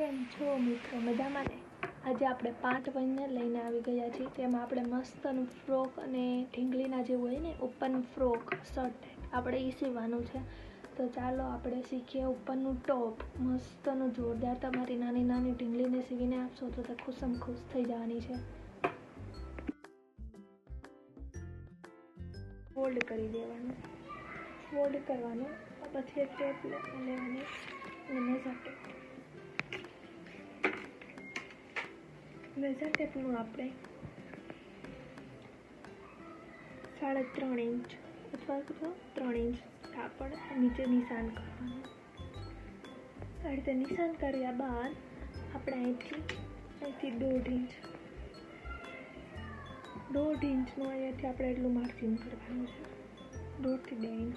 કેમ છો મિત્રો? મજામાં ને? આજે આપણે પાંચ વનને લઈને આવી ગયા છીએ. તેમાં આપણે મસ્તનું ફ્રોક અને ઢીંગલીના જે હોય ને ઓપન ફ્રોક શર્ટ આપણે એ સીવવાનું છે. તો ચાલો આપણે શીખીએ ઉપરનું ટોપ. મસ્તનું જોરદાર. તમારી નાની નાની ઢીંગલીને સીવીને આપશો તો તે ખુશમ ખુશ થઈ જવાની છે. ફોલ્ડ કરી દેવાનું. ફોલ્ડ કરવાનું. પછી એક ટેપ લેવાની. અને મેઝર મેઝર ટેપનું આપણે સાડા ત્રણ ઇંચ અથવા તો ત્રણ ઇંચ કાપડ નીચે નિશાન કરવાનું. આ રીતે નિશાન કર્યા બાદ આપણે અહીંથી અહીંથી દોઢ ઇંચ. દોઢ ઇંચનું અહીંયાથી આપણે એટલું માર્જિન કરવાનું છે. દોઢથી બે ઇંચ.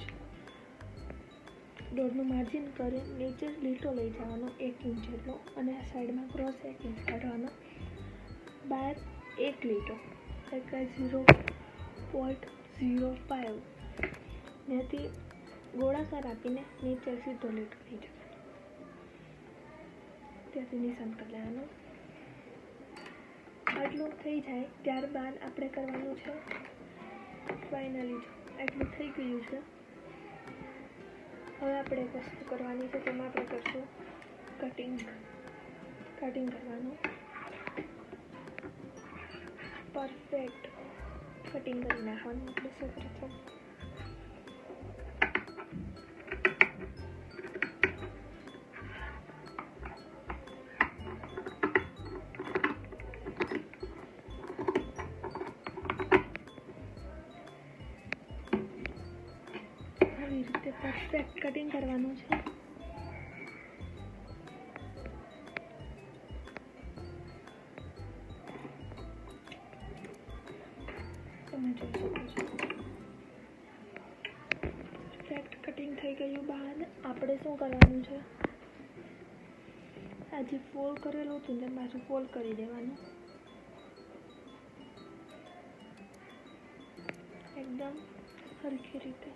દોઢનું માર્જિન કરી નીચે લીટો લઈ જવાનો એક ઇંચ જેટલો અને આ સાઈડમાં ક્રોસ એક ઇંચ કાઢવાનો. એક લીટર એટલે ઝીરો પોઈન્ટ ઝીરો ફાઇવ ત્યાંથી ગોળાકાર આપીને નીચે સીધો લીટર થઈ જશે ત્યાંથી નિશાન કરી લેવાનું આટલું થઈ જાય ત્યારબાદ આપણે કરવાનું છે ફાઇનલી જો આટલું થઈ ગયું છે. હવે આપણે વસ્તુ કરવાની છે તેમાં આપણે કરશું કટિંગ કટિંગ કરવાનું. પરફેક્ટ કટિંગ કરી નાખવાનું એટલે સૌપ્રથમ આવી રીતે પરફેક્ટ કટિંગ કરવાનું છે. પરફેક્ટ કટિંગ થઈ ગયું બહાર. આપણે શું કરવાનું છે? આ જે ફોલ્ડ કરેલું હતું ને પાછું ફોલ્ડ કરી દેવાનું. એકદમ સરખી રીતે.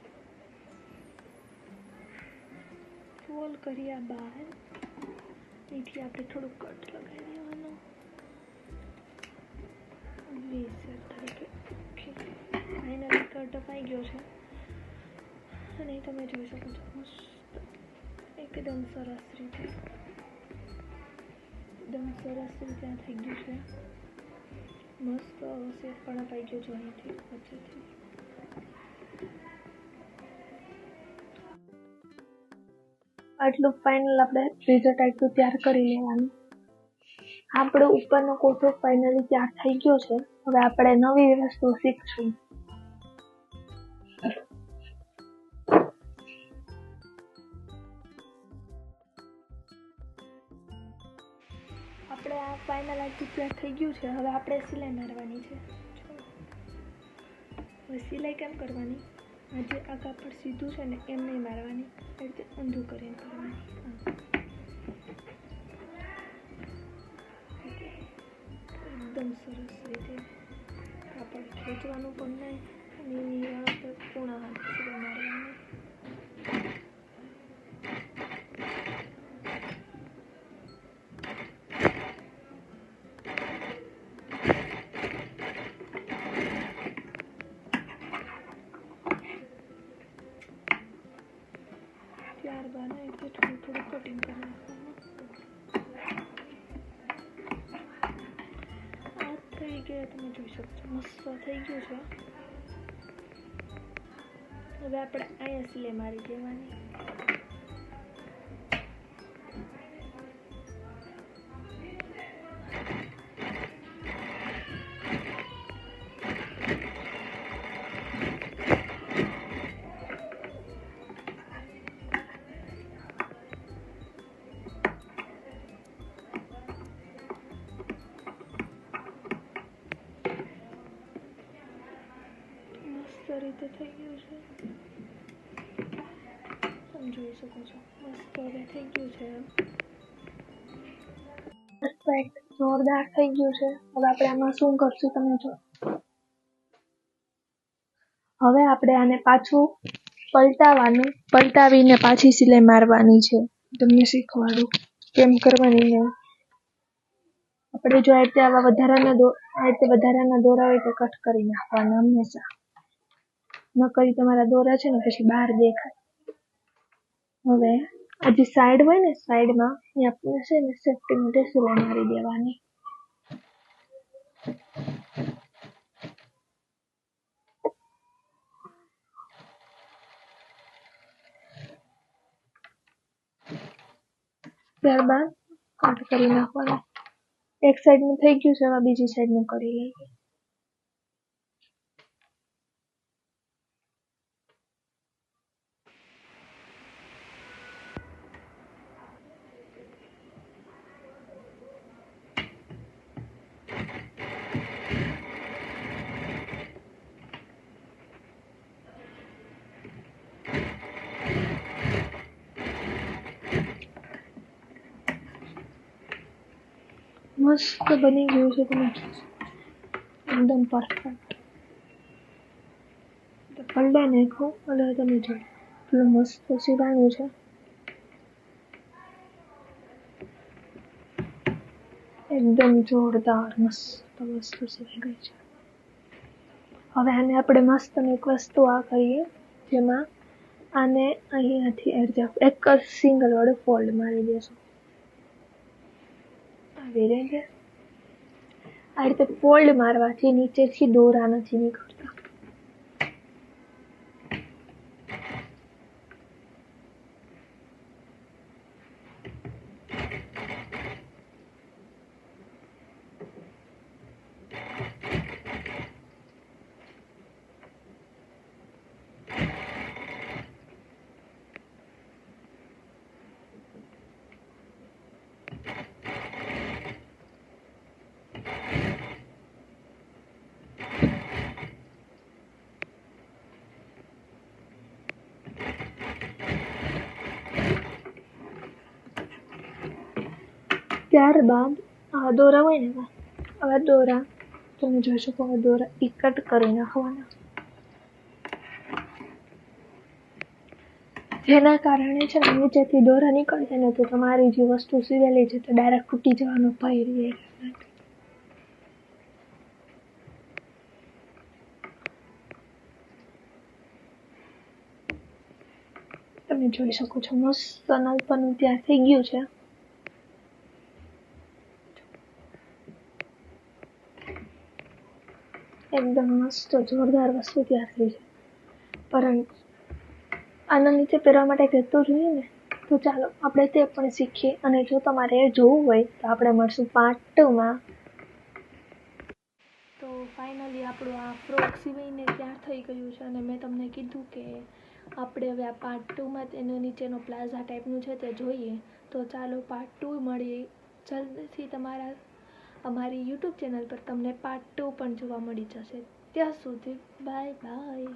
ફોલ્ડ કર્યા બહાર. એથી આપણે થોડું કટ લગાવી દેવાનું. કટ અપાઈ ગયો છે. અને તમે જોઈ શકો છો, મસ્ત. એકદમ સરસ રીતે. એકદમ સરસ રીતે આ થઈ ગયું છે. મસ્ત શેપ પણ અપાઈ ગયો છે અહીંથી, વચ્ચેથી. આટલું ફાઇનલ આપણે રિઝલ્ટ આટલું તૈયાર કરી લેવાનું. આપણો ઉપરનો કોઠો ફાઇનલી તૈયાર થઈ ગયો છે. હવે આપણે નવી વસ્તુ શીખશું. આપણે આ ફાઇનલ થઈ ગયું છે. હવે આપણે સિલાઈ મારવાની છે. હવે સિલાઈ કેમ કરવાની? આજે આ કાપડ સીધું છે ને એમ નહીં મારવાની. એ રીતે ઊંધું કરીને કરવાની. એકદમ સરસ રીતે કાપડ ખેંચવાનું પણ નહીં. અને એની હાથ ત્યારબાદ અહીંથી થોડું થોડું કટિંગ કરી આ થઈ ગયા, તમે જોઈ શકો છો મસ્ત થઈ ગયું છે. હવે આપણે અહીંયા સિલાઈ મારી દેવાની. મસ્ત થઈ ગયું છે તમે જોઈ શકો છો મસ્ત હવે થઈ ગયું છે પરફેક્ટ જોરદાર થઈ ગયું છે હવે આપણે આમાં શું કરશું તમે જો હવે આપણે આને પાછું પલટાવાનું, પલટાવીને પાછી સિલાઈ મારવાની છે. તમને શીખવાડું કેમ કરવાની ને. આપણે જો આ રીતે આવા વધારાના આ રીતે વધારાના દોરા હોય તો કટ કરી નાખવાના હંમેશા. નકરી તમારા દોરા છે ને, પછી બહાર દેખાય. હવે, આ જે સાઈડ હોય ને સાઈડમાં એ આપણે છે ને સેફ્ટી માટે સિલાઈ મારી દેવાની. ત્યારબાદ કટ કરી નાખવાનું. એક સાઈડનું થઈ ગયું છે, હવે બીજી સાઈડનું કરી લઈએ. મસ્ત બની ગયું છે તમે. એકદમ પરફેક્ટ પલડે નાખો એટલે તમે જો એટલું મસ્ત સીવાનું છે એકદમ જોરદાર મસ્ત વસ્તુ સિવાય ગઈ છે હવે આને આપણે મસ્ત એક વસ્તુ આ કરીએ જેમાં આને અહીંયાથી એડજસ્ટ એક સિંગલ વડે ફોલ્ડ મારી દેશું આવી આ રીતે ફોલ્ડ મારવાથી નીચેથી દોરા નથી નીકળતા ત્યારબાદ આ દોરા હોય ને એમાં આવા દોરા, તમે જોઈ શકો આ દોરા એ કટ કરી નાખવાના. જેના કારણે છે ને નીચેથી દોરા નીકળશે ને તો તમારી જે વસ્તુ સીવેલી છે તે ડાયરેક્ટ તૂટી જવાનો ભય રહે. તમે જોઈ શકો છો, મસ્ત નલપનું ત્યાં થઈ ગયું છે. એકદમ મસ્ત જોરદાર વસ્તુ તૈયાર થઈ છે. પરંતુ આના નીચે પહેરવા માટે કહેતું જોઈએ ને. તો ચાલો, આપણે તે પણ શીખીએ અને જો તમારે જોવું હોય તો આપણે મળશું પાર્ટ ટુમાં તો ફાઇનલી આપણું આ ફ્રોક સિવાયને ત્યાં થઈ ગયું છે અને મેં તમને કીધું કે આપણે હવે આ પાર્ટ ટુમાં તેનો નીચેનો પ્લાઝા ટાઈપનું છે તે જોઈએ. તો ચાલો પાર્ટ ટુ મળીએ. જલ્દીથી તમારા અમારી યુટ્યુબ ચેનલ પર તમને પાર્ટ ટુ પણ જોવા મળી જશે. ત્યાં સુધી બાય બાય